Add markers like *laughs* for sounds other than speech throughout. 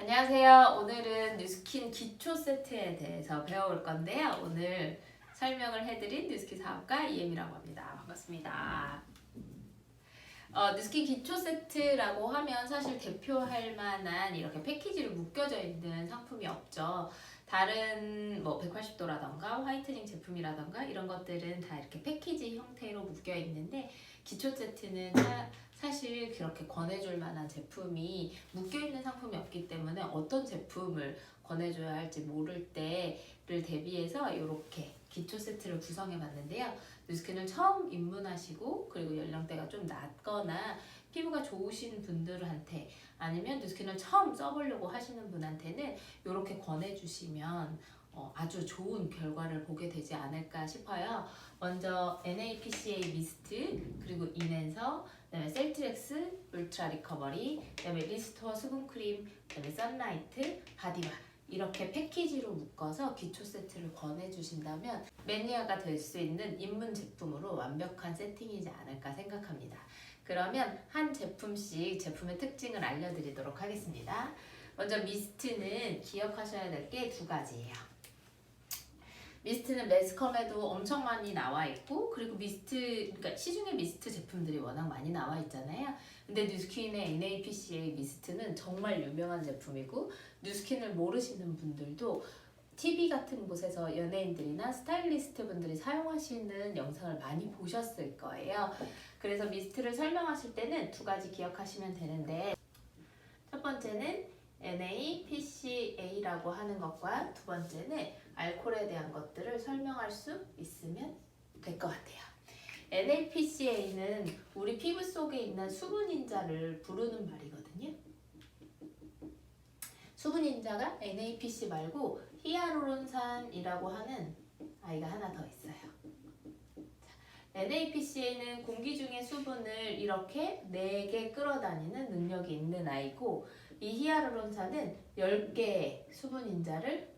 안녕하세요. 오늘은 뉴스킨 기초 세트에 대해서 배워볼 건데요. 오늘 설명을 해드린 뉴스킨 사업가 이엠이라고 합니다. 반갑습니다. 어, 뉴스킨 기초 세트라고 하면 사실 대표할 만한 이렇게 패키지로 묶여져 있는 상품이 없죠. 다른 뭐 180도라던가 화이트닝 제품이라던가 이런 것들은 다 이렇게 패키지 형태로 묶여 있는데 기초 세트는 사, 사실 그렇게 권해줄 만한 제품이 묶여 있는 상품이 없기 때문에 어떤 제품을 권해줘야 할지 모를 때를 대비해서 이렇게 기초 세트를 구성해 봤는데요. 뉴스킨을 처음 입문하시고 그리고 연령대가 좀 낮거나 피부가 좋으신 분들한테 아니면 뉴스킨을 처음 써보려고 하시는 분한테는 이렇게 권해주시면 어, 아주 좋은 결과를 보게 되지 않을까 싶어요. 먼저 NAPCA 미스트 그리고 인앤서 그다음에 셀트렉스 울트라 리커버리 그다음에 리스토어 수분 크림 그다음에 선라이트 바디바 이렇게 패키지로 묶어서 기초 세트를 권해주신다면 매니아가 될 수 있는 입문 제품으로 완벽한 세팅이지 않을까 생각합니다. 그러면 한 제품씩 제품의 특징을 알려드리도록 하겠습니다. 먼저 미스트는 기억하셔야 될 게 두 가지예요. 미스트는 매스컴에도 엄청 많이 나와 있고 그리고 미스트 그러니까 시중에 미스트 제품들이 워낙 많이 나와 있잖아요. 근데 뉴스킨의 NAPCA 미스트는 정말 유명한 제품이고 뉴스킨을 모르시는 분들도 TV 같은 곳에서 연예인들이나 스타일리스트 분들이 사용하시는 영상을 많이 보셨을 거예요. 그래서 미스트를 설명하실 때는 두 가지 기억하시면 되는데 첫 번째는 NAPCA라고 하는 것과 두 번째는 알코올에 대한 것들을 설명할 수 있으면 될 것 같아요. NAPCA는 우리 피부 속에 있는 수분 인자를 부르는 말이거든요. 수분 인자가 NAPC 말고 히아루론산이라고 하는 아이가 하나 더 있어요. NAPCA는 공기 중의 수분을 이렇게 4개 끌어다니는 능력이 있는 아이고 이 히아루론산은 10개의 수분 인자를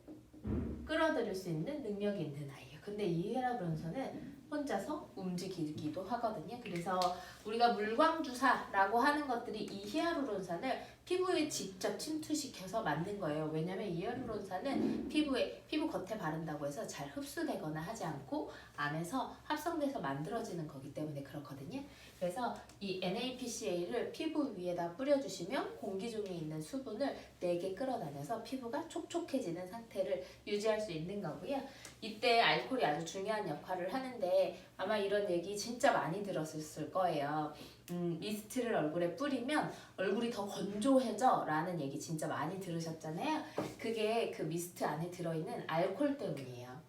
끌어들일 수 있는 능력이 있는 아이예요. 근데 이 히아루론산은 혼자서 움직이기도 하거든요. 그래서 우리가 물광주사라고 하는 것들이 이 히아루론산을 피부에 직접 침투시켜서 만든 거예요. 왜냐면 이 히아루론산은 피부에 피부 겉에 바른다고 해서 잘 흡수되거나 하지 않고 안에서 합성돼서 만들어지는 거기 때문에 그렇거든요. 그래서 이 NAPCA를 피부 위에다 뿌려주시면 공기 중에 있는 수분을 4개 끌어다녀서 피부가 촉촉해지는 상태를 유지할 수 있는 거고요. 이때 알코올이 아주 중요한 역할을 하는데 아마 이런 얘기 진짜 많이 들었을 거예요. 음, 미스트를 얼굴에 뿌리면 얼굴이 더 건조해져 라는 얘기 진짜 많이 들으셨잖아요. 그게 그 미스트 안에 들어있는 알코올 때문이에요.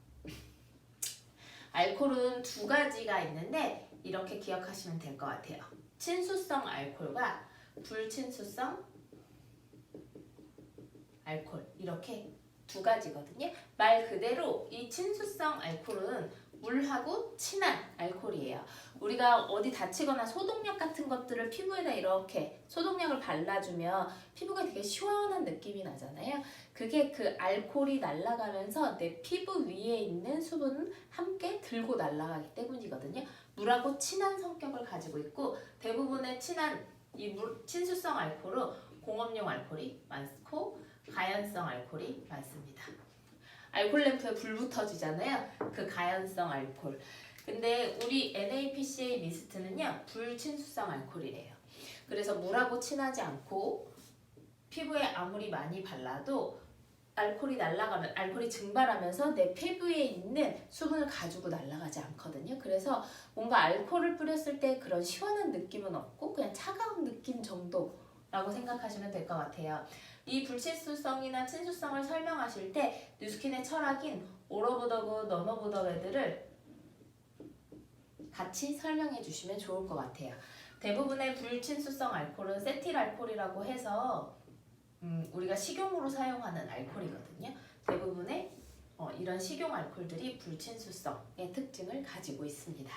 알코올은 두 가지가 있는데 이렇게 기억하시면 될 것 같아요. 친수성 알코올과 불친수성 알코올 이렇게 두 가지거든요. 말 그대로 이 친수성 알코올은 물하고 친한 알코올이에요. 우리가 어디 다치거나 소독약 같은 것들을 피부에다 이렇게 소독약을 발라주면 피부가 되게 시원한 느낌이 나잖아요. 그게 그 알코올이 날아가면서 내 피부 위에 있는 수분을 함께 들고 날아가기 때문이거든요. 물하고 친한 성격을 가지고 있고 대부분의 친한 이 물, 친수성 알코올은 공업용 알코올이 많고 가연성 알코올이 많습니다. 알코올 램프에 불 붙어지잖아요. 그 가연성 알코올. 근데 우리 NAPCA 미스트는요 불친수성 알코올이래요. 그래서 물하고 친하지 않고 피부에 아무리 많이 발라도 알코올이 날아가면 알코올이 증발하면서 내 피부에 있는 수분을 가지고 날아가지 않거든요. 그래서 뭔가 알코올을 뿌렸을 때 그런 시원한 느낌은 없고 그냥 차가운 느낌 정도 라고 생각하시면 될 것 같아요. 이 불친수성이나 친수성을 설명하실 때 뉴스킨의 철학인 오러보더그 너너보더베드를 같이 설명해 주시면 좋을 것 같아요. 대부분의 불친수성 알코올은 세틸 알코올이라고 해서 음, 우리가 식용으로 사용하는 알코올이거든요. 대부분의 어, 이런 식용 알코올들이 불친수성의 특징을 가지고 있습니다.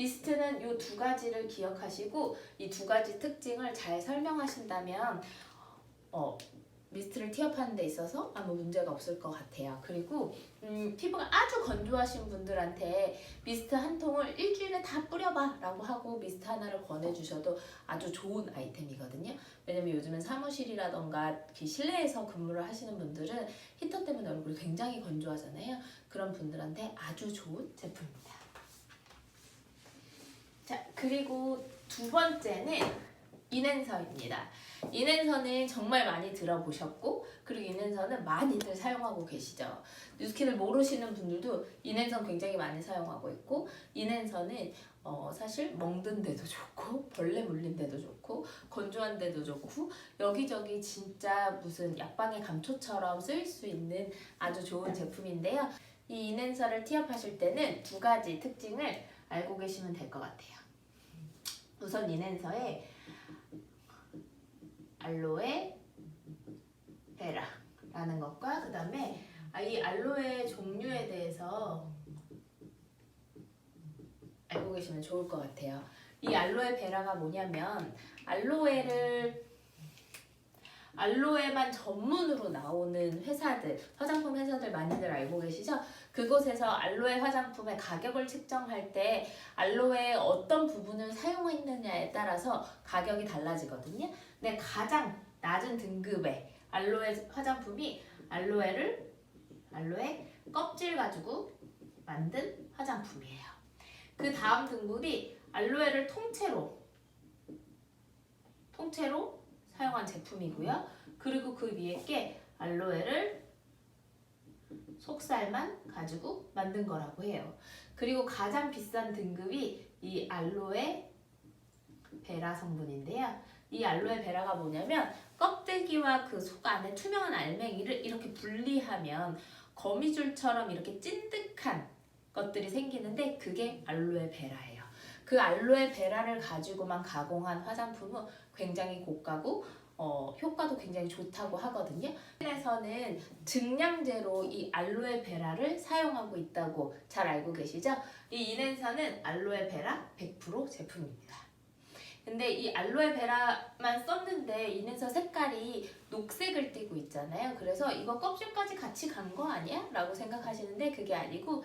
미스트는 이 두 가지를 기억하시고 이 두 가지 특징을 잘 설명하신다면 어, 미스트를 티업하는 데 있어서 아무 문제가 없을 것 같아요. 그리고 음, 피부가 아주 건조하신 분들한테 미스트 한 통을 일주일에 다 뿌려봐 라고 하고 미스트 하나를 권해주셔도 아주 좋은 아이템이거든요. 왜냐면 요즘은 사무실이라던가 실내에서 근무를 하시는 분들은 히터 때문에 얼굴이 굉장히 건조하잖아요. 그런 분들한테 아주 좋은 제품입니다. 자, 그리고 두 번째는 인앤서입니다. 인앤서는 정말 많이 들어보셨고 그리고 인앤서는 많이들 사용하고 계시죠. 뉴스킨을 모르시는 분들도 인앤서 굉장히 많이 사용하고 있고 인앤서는 어, 사실 멍든 데도 좋고 벌레 물린 데도 좋고 건조한 데도 좋고 여기저기 진짜 무슨 약방의 감초처럼 쓰일 수 있는 아주 좋은 제품인데요. 이 인앤서를 티업하실 때는 두 가지 특징을 알고 계시면 될 것 같아요. 우선 인앤서에 알로에 베라라는 것과 그 다음에 이 알로에 종류에 대해서 알고 계시면 좋을 것 같아요. 이 알로에 베라가 뭐냐면 알로에를 알로에만 전문으로 나오는 회사들, 화장품 회사들 많이들 알고 계시죠? 그곳에서 알로에 화장품의 가격을 측정할 때 알로에 어떤 부분을 사용했느냐에 따라서 가격이 달라지거든요. 근데 가장 낮은 등급의 알로에 화장품이 알로에를 알로에 껍질 가지고 만든 화장품이에요. 그 다음 등급이 알로에를 통째로 통째로 사용한 제품이고요. 그리고 그 위에 게 알로에를 속살만 가지고 만든 거라고 해요. 그리고 가장 비싼 등급이 이 알로에 베라 성분인데요. 이 알로에 베라가 뭐냐면 껍데기와 그 속 안에 투명한 알맹이를 이렇게 분리하면 거미줄처럼 이렇게 찐득한 것들이 생기는데 그게 알로에 베라예요. 그 알로에 베라를 가지고만 가공한 화장품은 굉장히 고가고 어, 효과도 굉장히 좋다고 하거든요. 에서는 증량제로 이 알로에 베라를 사용하고 있다고 잘 알고 계시죠? 이 인앤서는 알로에 베라 100% 제품입니다. 근데 이 알로에 베라만 썼는데 인앤서 색깔이 녹색을 띠고 있잖아요. 그래서 이거 껍질까지 같이 간 거 아니야? 라고 생각하시는데 그게 아니고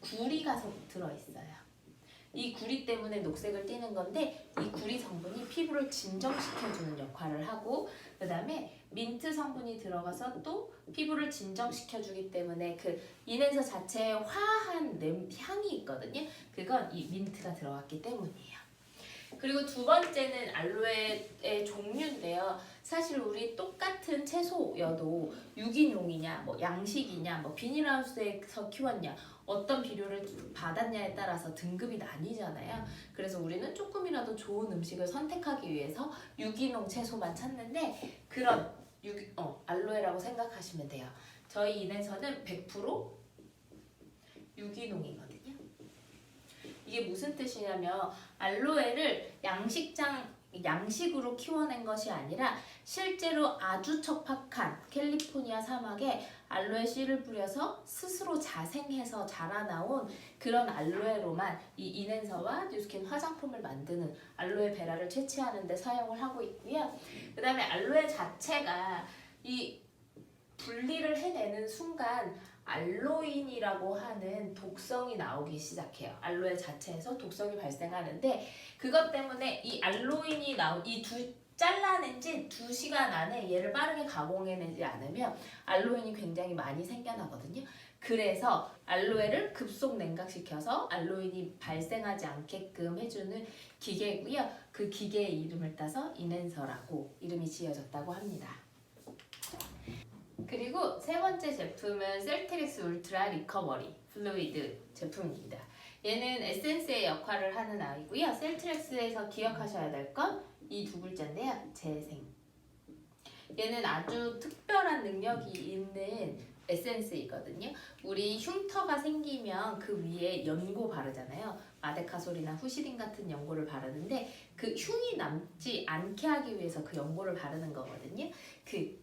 구리가 속 들어있어요. 이 구리 때문에 녹색을 띠는 건데 이 구리 성분이 피부를 진정시켜주는 역할을 하고 그 다음에 민트 성분이 들어가서 또 피부를 진정시켜주기 때문에 그 인앤서 자체에 화한 냄, 향이 있거든요. 그건 이 민트가 들어갔기 때문이에요. 그리고 두 번째는 알로에의 종류인데요. 사실 우리 똑같은 채소여도 유기농이냐, 뭐 양식이냐, 뭐 비닐하우스에서 키웠냐, 어떤 비료를 받았냐에 따라서 등급이 나뉘잖아요. 그래서 우리는 조금이라도 좋은 음식을 선택하기 위해서 유기농 채소만 찾는데 그런 유기, 어, 알로에라고 생각하시면 돼요. 저희 인에서는 100% 유기농이거든요. 이게 무슨 뜻이냐면 알로에를 양식장 양식으로 키워낸 것이 아니라 실제로 아주 척박한 캘리포니아 사막에 알로에 씨를 뿌려서 스스로 자생해서 자라나온 그런 알로에로만 이 인앤서와 뉴스킨 화장품을 만드는 알로에 베라를 채취하는 데 사용을 하고 있고요. 그 다음에 알로에 자체가 이 분리를 해내는 순간 알로인이라고 하는 독성이 나오기 시작해요. 알로에 자체에서 독성이 발생하는데 그것 때문에 이 알로인이 나온 이두 잘라낸 지 2시간 안에 얘를 빠르게 가공해내지 않으면 알로인이 굉장히 많이 생겨나거든요. 그래서 알로에를 급속 냉각시켜서 알로인이 발생하지 않게끔 해주는 기계고요. 그 기계의 이름을 따서 인앤서라고 이름이 지어졌다고 합니다. 그리고 세 번째 제품은 셀트릭스 울트라 리커버리 플루이드 제품입니다. 얘는 에센스의 역할을 하는 아이고요. 셀트렉스에서 기억하셔야 될 건 이 두 글자인데요. 재생. 얘는 아주 특별한 능력이 있는 에센스이거든요. 우리 흉터가 생기면 그 위에 연고 바르잖아요. 마데카솔이나 후시딘 같은 연고를 바르는데 그 흉이 남지 않게 하기 위해서 그 연고를 바르는 거거든요. 그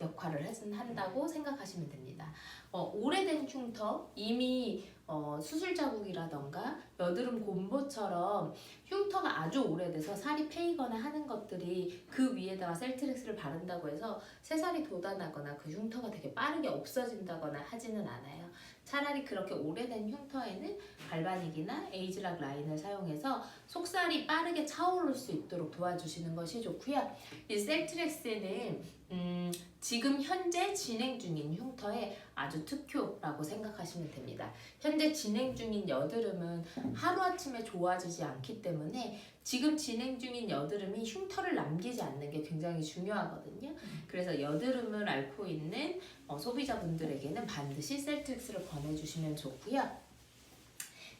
역할을 한다고 생각하시면 됩니다. 어, 오래된 흉터, 이미 어, 어, 수술 자국이라던가 여드름 곰보처럼 흉터가 아주 오래돼서 살이 패이거나 하는 것들이 그 위에다가 셀트렉스를 바른다고 해서 새살이 돋아나거나 그 흉터가 되게 빠르게 없어진다거나 하지는 않아요. 차라리 그렇게 오래된 흉터에는 갈바닉이나 에이즈락 라인을 사용해서 속살이 빠르게 차오를 수 있도록 도와주시는 것이 좋고요. 이 셀트렉스는 음, 지금 현재 진행 중인 흉터의 아주 특효라고 생각하시면 됩니다. 현재 진행 중인 여드름은 하루아침에 좋아지지 않기 때문에 지금 진행 중인 여드름이 흉터를 남기지 않는 게 굉장히 중요하거든요. 그래서 여드름을 앓고 있는 어, 소비자분들에게는 반드시 셀트릭스를 권해주시면 좋고요.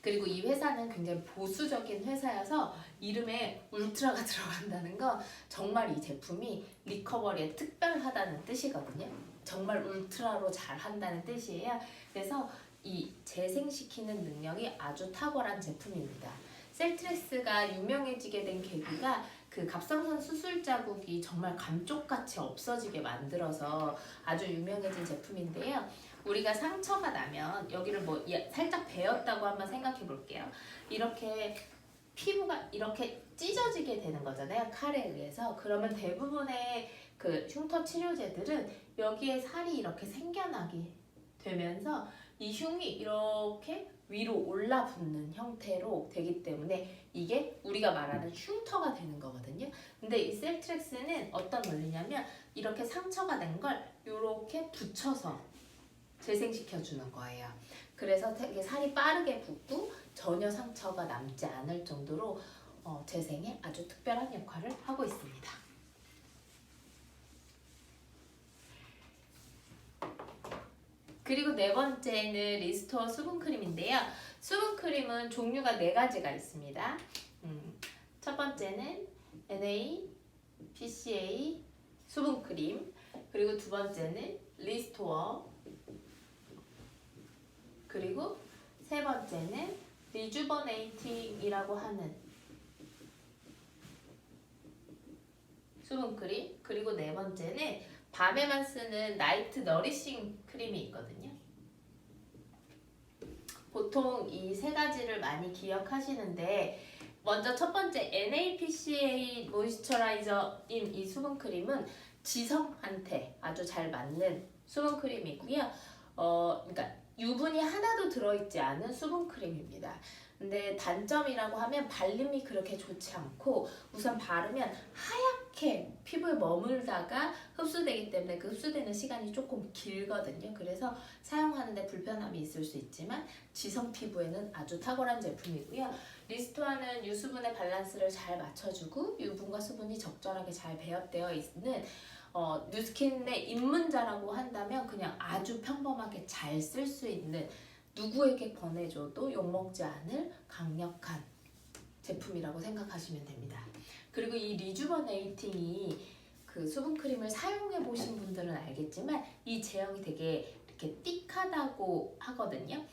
그리고 이 회사는 굉장히 보수적인 회사여서 이름에 울트라가 *laughs* 들어간다는 건 정말 이 제품이 리커버리에 특별하다는 뜻이거든요. 정말 울트라로 잘 한다는 뜻이에요. 그래서 이 재생시키는 능력이 아주 탁월한 제품입니다. 셀트렉스가 유명해지게 된 계기가 그 갑상선 수술 자국이 정말 감쪽같이 없어지게 만들어서 아주 유명해진 제품인데요. 우리가 상처가 나면 여기를 뭐 예- 살짝 베었다고 한번 생각해 볼게요. 이렇게 피부가 이렇게 찢어지게 되는 거잖아요. 칼에 의해서. 그러면 대부분의 그 흉터 치료제들은 여기에 살이 이렇게 생겨나게 되면서 이 흉이 이렇게 위로 올라붙는 형태로 되기 때문에 이게 우리가 말하는 흉터가 되는 거거든요. 근데 이 셀트렉스는 어떤 원리냐면 이렇게 상처가 된 걸 이렇게 붙여서 재생시켜 주는 거예요. 그래서 되게 살이 빠르게 붙고 전혀 상처가 남지 않을 정도로 어, 재생에 아주 특별한 역할을 하고 있습니다. 그리고 네 번째는 리스토어 수분크림인데요. 수분크림은 종류가 네 가지가 있습니다. 음, 첫 번째는 NA, PCA 수분크림, 그리고 두 번째는 리스토어, 그리고 세 번째는 리주버네이팅이라고 하는 수분 크림, 그리고 네 번째는 밤에만 쓰는 나이트 너리싱 크림이 있거든요. 보통 이 세 가지를 많이 기억하시는데 먼저 첫 번째 NAPCA 모이스처라이저인 이 수분 크림은 지성한테 아주 잘 맞는 수분 크림이고요. 어, 그러니까 유분이 하나도 들어있지 않은 수분 크림입니다. 근데 단점이라고 하면 발림이 그렇게 좋지 않고 우선 바르면 하얗게 피부에 머물다가 흡수되기 때문에 그 흡수되는 시간이 조금 길거든요. 그래서 사용하는데 불편함이 있을 수 있지만 지성 피부에는 아주 탁월한 제품이고요. 리스토아는 유수분의 밸런스를 잘 맞춰주고 유분과 수분이 적절하게 잘 배합되어 있는 어, 뉴스킨의 입문자라고 한다면 그냥 아주 평범하게 잘 쓸 수 있는 누구에게 권해줘도 욕먹지 않을 강력한 제품이라고 생각하시면 됩니다. 그리고 이 리주버네이팅이 그 수분크림을 사용해 보신 분들은 알겠지만 이 제형이 되게 이렇게 띡하다고 하거든요.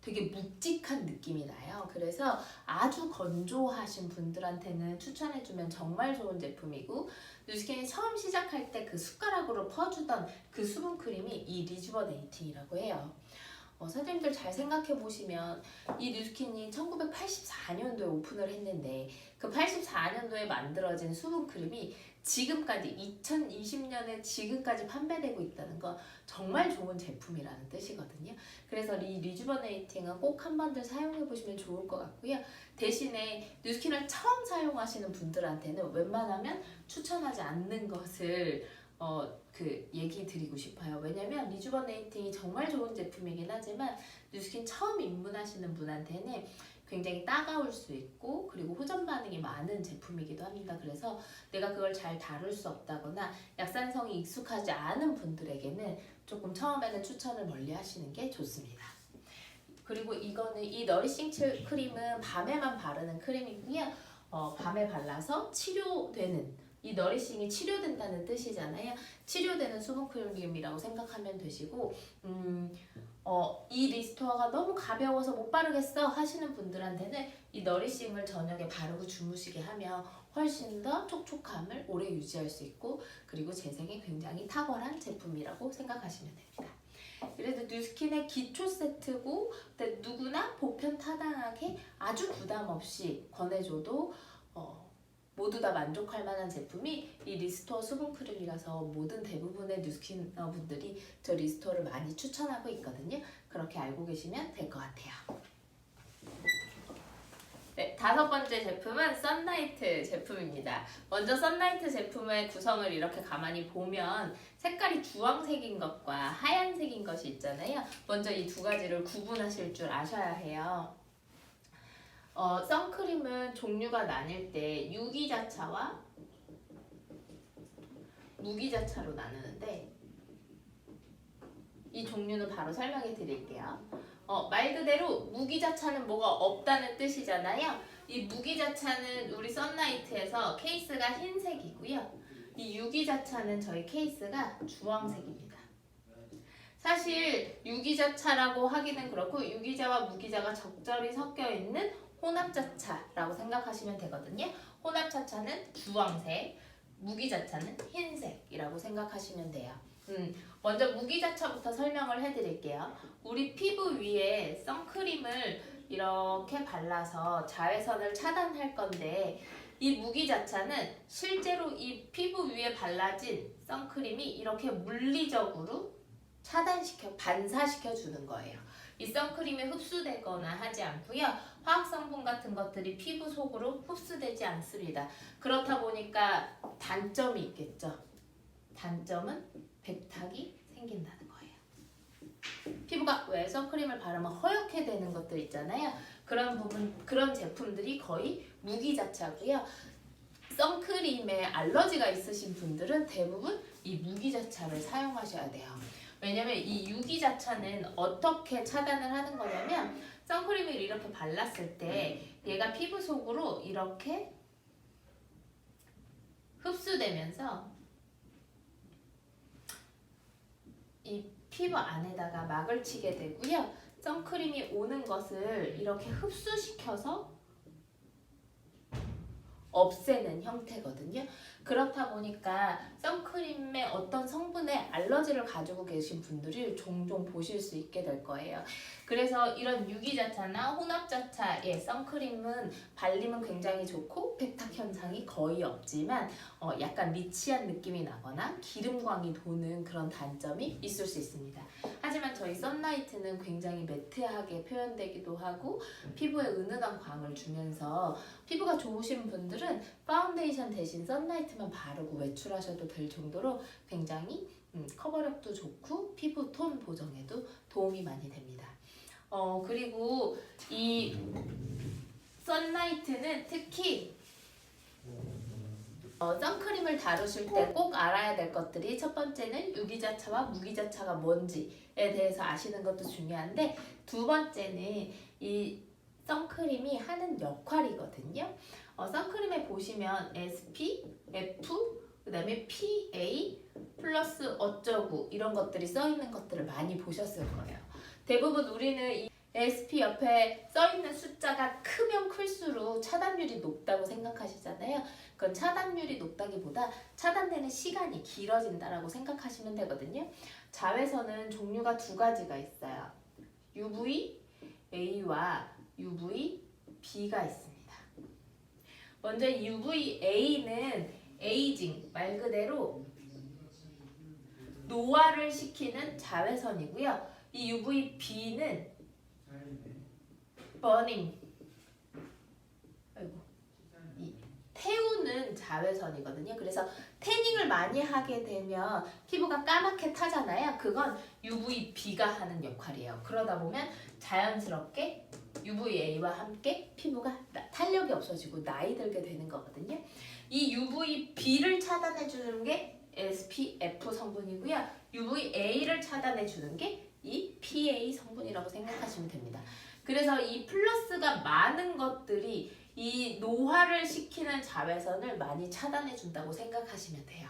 되게 묵직한 느낌이 나요. 그래서 아주 건조하신 분들한테는 추천해주면 정말 좋은 제품이고 뉴스킨이 처음 시작할 때 그 숟가락으로 퍼주던 그 수분크림이 이 리주버네이팅이라고 해요. 어, 선생님들 잘 생각해 보시면 이 뉴스킨이 1984년도에 오픈을 했는데 그 84년도에 만들어진 수분 크림이 지금까지 2020년에 지금까지 판매되고 있다는 건 정말 좋은 제품이라는 뜻이거든요. 그래서 이 리주버네이팅은 꼭 한 번들 사용해 보시면 좋을 것 같고요. 대신에 뉴스킨을 처음 사용하시는 분들한테는 웬만하면 추천하지 않는 것을 어, 그 얘기 드리고 싶어요. 왜냐면 리주버네이팅이 정말 좋은 제품이긴 하지만 뉴스킨 처음 입문하시는 분한테는 굉장히 따가울 수 있고 그리고 호전 반응이 많은 제품이기도 합니다. 그래서 내가 그걸 잘 다룰 수 없다거나 약산성이 익숙하지 않은 분들에게는 조금 처음에는 추천을 멀리 하시는 게 좋습니다. 그리고 이거는 이 너리싱 칠- 크림은 밤에만 바르는 크림이고요. 어, 밤에 발라서 치료되는 이 너리싱이 치료된다는 뜻이잖아요. 치료되는 수분 크림이라고 생각하면 되시고 음, 어, 이 리스토어가 너무 가벼워서 못 바르겠어 하시는 분들한테는 이 너리싱을 저녁에 바르고 주무시게 하면 훨씬 더 촉촉함을 오래 유지할 수 있고 그리고 재생에 굉장히 탁월한 제품이라고 생각하시면 됩니다. 그래도 뉴스킨의 기초 세트고 근데 누구나 보편 타당하게 아주 부담 없이 권해줘도 어, 모두 다 만족할 만한 제품이 이 리스토어 수분 크림이라서 모든 대부분의 뉴스킨 어, 분들이 저 리스토어를 많이 추천하고 있거든요. 그렇게 알고 계시면 될 것 같아요. 네, 다섯 번째 제품은 썬라이트 제품입니다. 먼저 썬라이트 제품의 구성을 이렇게 가만히 보면 색깔이 주황색인 것과 하얀색인 것이 있잖아요. 먼저 이 두 가지를 구분하실 줄 아셔야 해요. 어, 선크림은 종류가 나뉠 때 유기자차와 무기자차로 나누는데 이 종류는 바로 설명해 드릴게요. 어, 말 그대로 무기자차는 뭐가 없다는 뜻이잖아요. 이 무기자차는 우리 썬라이트에서 케이스가 흰색이고요. 이 유기자차는 저희 케이스가 주황색입니다. 사실 유기자차라고 하기는 그렇고 유기자와 무기자가 적절히 섞여 있는 혼합자차라고 생각하시면 되거든요. 혼합자차는 주황색, 무기자차는 흰색이라고 생각하시면 돼요. 음, 먼저 무기자차부터 설명을 해드릴게요. 우리 피부 위에 선크림을 이렇게 발라서 자외선을 차단할 건데 이 무기자차는 실제로 이 피부 위에 발라진 선크림이 이렇게 물리적으로 차단시켜 반사시켜 주는 거예요. 이 선크림이 흡수되거나 하지 않고요. 화학 성분 같은 것들이 피부 속으로 흡수되지 않습니다. 그렇다 보니까 단점이 있겠죠. 단점은 백탁이 생긴다는 거예요. 피부가 왜 선크림을 바르면 허옇게 되는 것들 있잖아요. 그런 부분 그런 제품들이 거의 무기자차고요. 선크림에 알러지가 있으신 분들은 대부분 이 무기자차를 사용하셔야 돼요. 왜냐면 이 유기 자차는 어떻게 차단을 하는 거냐면 선크림을 이렇게 발랐을 때 얘가 피부 속으로 이렇게 흡수되면서 이 피부 안에다가 막을 치게 되고요. 선크림이 오는 것을 이렇게 흡수시켜서 없애는 형태거든요. 그렇다 보니까 선크림의 어떤 성분에 알러지를 가지고 계신 분들이 종종 보실 수 있게 될 거예요. 그래서 이런 유기자차나 혼합자차의 선크림은 발림은 굉장히 좋고 백탁 현상이 거의 없지만 어, 약간 리치한 느낌이 나거나 기름광이 도는 그런 단점이 있을 수 있습니다. 하지만 저희 썬라이트는 굉장히 매트하게 표현되기도 하고 피부에 은은한 광을 주면서 피부가 좋으신 분들은 파운데이션 대신 썬라이트만 바르고 외출하셔도 될 정도로 굉장히 음, 커버력도 좋고 피부 톤 보정에도 도움이 많이 됩니다. 어 그리고 이 썬라이트는 특히 어, 선크림을 다루실 때 꼭 알아야 될 것들이 첫 번째는 유기자차와 무기자차가 뭔지에 대해서 아시는 것도 중요한데 두 번째는 이 선크림이 하는 역할이거든요. 어, 선크림에 보시면 SP, F, 그 다음에 PA 플러스 어쩌고 이런 것들이 써 있는 것들을 많이 보셨을 거예요. 대부분 우리는 이 SP 옆에 써 있는 숫자가 크면 클수록 차단율이 높다고 생각하시잖아요. 그건 차단율이 높다기보다 차단되는 시간이 길어진다라고 생각하시면 되거든요. 자외선은 종류가 두 가지가 있어요. UV A와 UV B가 있습니다. 먼저 UV A는 에이징 말 그대로 노화를 시키는 자외선이고요. 이 UV B는 버닝 아이고 이 태우는 자외선이거든요. 그래서 태닝을 많이 하게 되면 피부가 까맣게 타잖아요. 그건 UVB가 하는 역할이에요. 그러다 보면 자연스럽게 UVA와 함께 피부가 나- 탄력이 없어지고 나이 들게 되는 거거든요. 이 UVB를 차단해 주는 게 SPF 성분이고요. UVA를 차단해 주는 게 이 PA 성분이라고 생각하시면 됩니다. 그래서 이 플러스가 많은 것들이 이 노화를 시키는 자외선을 많이 차단해 준다고 생각하시면 돼요.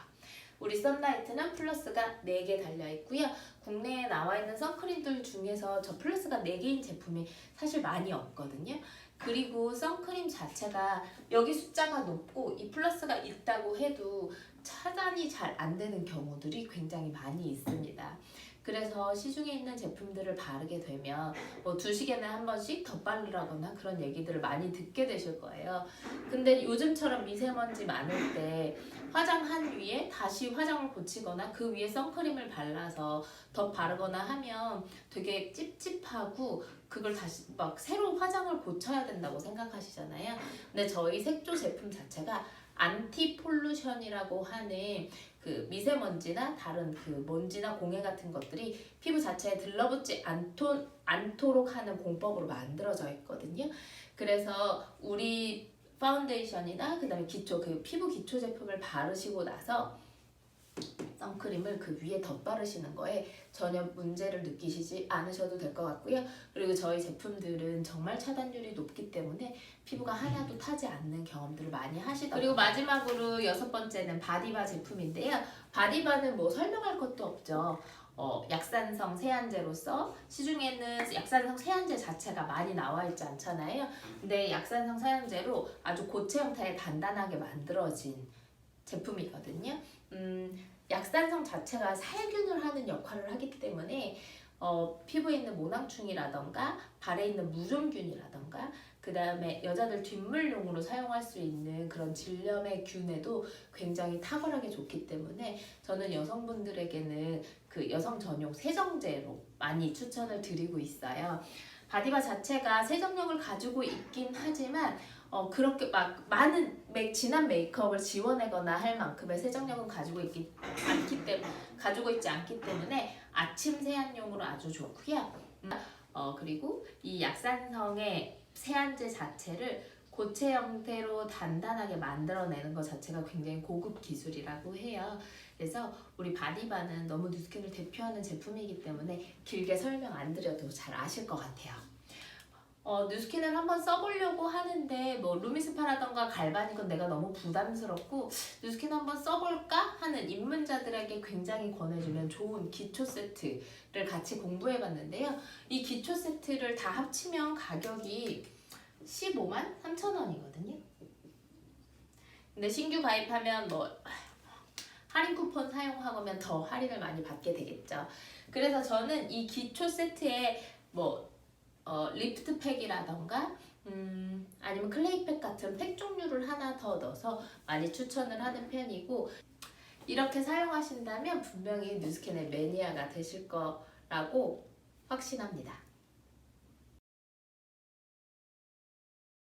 우리 선라이트는 플러스가 4개 달려 있고요. 국내에 나와 있는 선크림들 중에서 저 플러스가 4개인 제품이 사실 많이 없거든요. 그리고 선크림 자체가 여기 숫자가 높고 이 플러스가 있다고 해도 차단이 잘 안 되는 경우들이 굉장히 많이 있습니다. 그래서 시중에 있는 제품들을 바르게 되면 뭐 두 시간에 한 번씩 더 바르라거나 그런 얘기들을 많이 듣게 되실 거예요. 근데 요즘처럼 미세먼지 많을 때 화장 한 위에 다시 화장을 고치거나 그 위에 선크림을 발라서 더 바르거나 하면 되게 찝찝하고 그걸 다시 막 새로 화장을 고쳐야 된다고 생각하시잖아요. 근데 저희 색조 제품 자체가 안티 폴루션이라고 하는 그 미세먼지나 다른 그 먼지나 공해 같은 것들이 피부 자체에 들러붙지 않토, 않도록 하는 공법으로 만들어져 있거든요. 그래서 우리 파운데이션이나 그다음에 기초 그 피부 기초 제품을 바르시고 나서 선크림을 그 위에 덧바르시는 거에 전혀 문제를 느끼시지 않으셔도 될 것 같고요. 그리고 저희 제품들은 정말 차단율이 높기 때문에 피부가 하나도 타지 않는 경험들을 많이 하시다. 그리고 마지막으로 여섯 번째는 바디바 제품인데요. 바디바는 뭐 설명할 것도 없죠. 어, 약산성 세안제로서 시중에는 약산성 세안제 자체가 많이 나와 있지 않잖아요. 근데 약산성 세안제로 아주 고체 형태의 단단하게 만들어진 제품이거든요. 음, 약산성 자체가 살균을 하는 역할을 하기 때문에 어, 피부에 있는 모낭충이라던가 발에 있는 무좀균이라던가 그 다음에 여자들 뒷물용으로 사용할 수 있는 그런 질염의 균에도 굉장히 탁월하게 좋기 때문에 저는 여성분들에게는 그 여성 전용 세정제로 많이 추천을 드리고 있어요. 바디바 자체가 세정력을 가지고 있긴 하지만 어 그렇게 막 많은 메, 진한 메이크업을 지워내거나 할 만큼의 세정력은 가지고 있기 않기 때문에 가지고 있지 않기 때문에 아침 세안용으로 아주 좋고요. 음, 어 그리고 이 약산성의 세안제 자체를 고체 형태로 단단하게 만들어내는 것 자체가 굉장히 고급 기술이라고 해요. 그래서 우리 바디바는 너무 뉴스킨을 대표하는 제품이기 때문에 길게 설명 안 드려도 잘 아실 것 같아요. 어, 뉴스킨을 한번 써보려고 하는데 뭐 루미스파라던가 갈바닉은 내가 너무 부담스럽고 뉴스킨 한번 써볼까 하는 입문자들에게 굉장히 권해주는 좋은 기초 세트를 같이 공부해봤는데요. 이 기초 세트를 다 합치면 가격이 15만 3천 원이거든요. 근데 신규 가입하면 뭐 할인 쿠폰 사용하면 더 할인을 많이 받게 되겠죠. 그래서 저는 이 기초 세트에 뭐 어, 리프트 팩이라던가 음, 아니면 클레이팩 같은 팩 종류를 하나 더 넣어서 많이 추천을 하는 편이고 이렇게 사용하신다면 분명히 뉴스캔의 매니아가 되실 거라고 확신합니다.